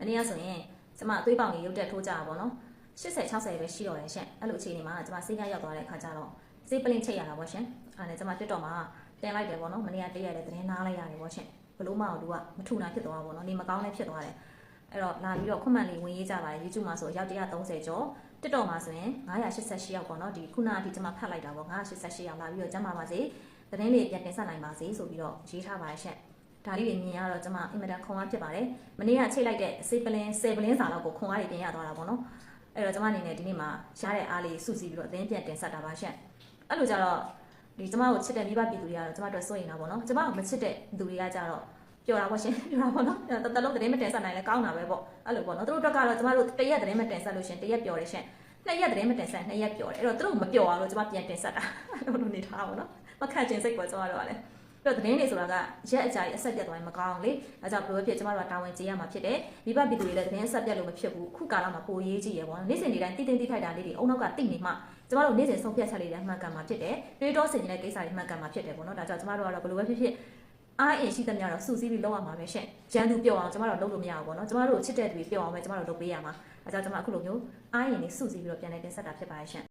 မနေ့ကဆိုရင်ကျမအသွေးပေါင်ကြီးရုပ်တက်ထိုးကြတာပေါ့နော်80 60ပဲရှိတော့တယ်ရှင်အဲ့လိုအခြေအနေမှာကျမစိတ်ကရောက်သွားတဲ့ခါကျတော့စိတ်ပလင့်ချိတ်ရတာပေါ့ရှင်အဲ့ဒါနဲ့ကျမတက်တော့မှာတင်လိုက်တယ်ပေါ့နော်မနေ့ကတည့်ရတယ်သတင်းနားလိုက်ရတယ်ပေါ့ရှင်ဘလို့မအောင်သူကမထူနိုင်ဖြစ်သွားတာပေါ့နော်နေမကောင်းလည်းဖြစ်သွားတယ်အဲ့တော့လာပြီးတော့ခွန်မှန်လေးဝင်ရေးကြပါတယ် YouTube မှာဆိုအယောက်130ကျော်တက်တော့မှာဆိုရင်988ယောက်ပေါ့နော်ဒီခုနအထိကျွန်မဖတ်လိုက်တာပေါ့988ယောက်လာပြီးတော့ကျမ်းပါပါစေသတင်းလေးပြန်တင်ဆက်နိုင်ပါစေဆိုပြီးတော့ရေးထားပါရှင့် ဒါလေးတွေမြင်ရတော့ကျွန်မအင်မတန်ခွန်အားဖြစ်ပါတယ်မနေ့ကချိတ်လိုက်တဲ့စေပလင်းစေပလင်းစာလောက်ကိုခွန်အားတွေပြင်ရသွားတာပေါ့နော်အဲ့တော့ကျွန်မအနေနဲ့ဒီနေ့မှာရတဲ့အားလေးစုစည်းပြီးတော့အသင်းပြန်တင်ဆက်တာပါရှင့်အဲ့လိုကြတော့ဒီကျွန်မကိုချစ်တဲ့မိဘပြည်သူတွေကတော့ကျွန်မတို့စိုးရင်တာပေါ့နော်ကျွန်မကိုမချစ်တဲ့သူတွေကကြတော့ပျော်တာပေါ့ရှင်ပျော်တာပေါ့နော်တတလုံးသတင်းမတင်ဆက်နိုင်လဲကောင်းတာပဲပေါ့အဲ့လိုပေါ့နော်သူတို့အတွက်ကတော့ကျွန်မတို့တရက်သတင်းမတင်ဆက်လို့ရှင်တရက်ပျော်တယ်ရှင်နှစ်ရက်သတင်းမတင်ဆက်နှစ်ရက်ပျော်တယ်အဲ့တော့သူတို့မပျော်အောင်လို့ကျွန်မပြန်တင်ဆက်တာအဲ့လိုနေထားပါတော့မခတ်ခြင်းစိတ်ကိုကျွန်တော်တို့ကလည်း အဲ့တော့သတင်းတွေဆိုတာကရက်အကြာကြီးအဆက်ပြတ်သွားရင်မကောင်းလေအဲကြောင့်ဘယ်လိုဖြစ်ကျွန်တော်တို့ကတာဝန်ကျေးရမှာဖြစ်တယ်မိဘပြည်သူတွေလည်းသတင်းအဆက်ပြတ်လို့မဖြစ်ဘူးခုကာလမှာပိုရေးကြည့်ရပေါ့နေ့စဉ်နေ့တိုင်းတိတိတိထိုက်တာလေးတွေအုံနောက်ကတိနေမှကျွန်တော်တို့နေ့စဉ်ဆုံးဖြတ်ချက်လေးတွေမှန်ကန်မှာဖြစ်တယ်တွေးတောဆင်နေတဲ့ကိစ္စတွေမှန်ကန်မှာဖြစ်တယ်ပေါ့နော်ဒါကြောင့်ကျွန်တော်တို့ကတော့ဘယ်လိုပဲဖြစ်ဖြစ်အားအင်ရှိသမျှတော့စူးစီးပြီးလုပ်ရမှာပဲရှင့်။ဂျန်သူပြောအောင်ကျွန်တော်တို့လုပ်လို့မရဘူးပေါ့နော်။ကျွန်တော်တို့ချစ်တဲ့သူတွေပြောအောင်ပဲကျွန်တော်တို့လုပ်ပေးရမှာ။အဲကြောင့်ကျွန်မအခုလိုမျိုးအားရင်လေးစူးစီးပြီးတော့ပြန်လည်တင်ဆက်တာဖြစ်ပါရဲ့ရှင့်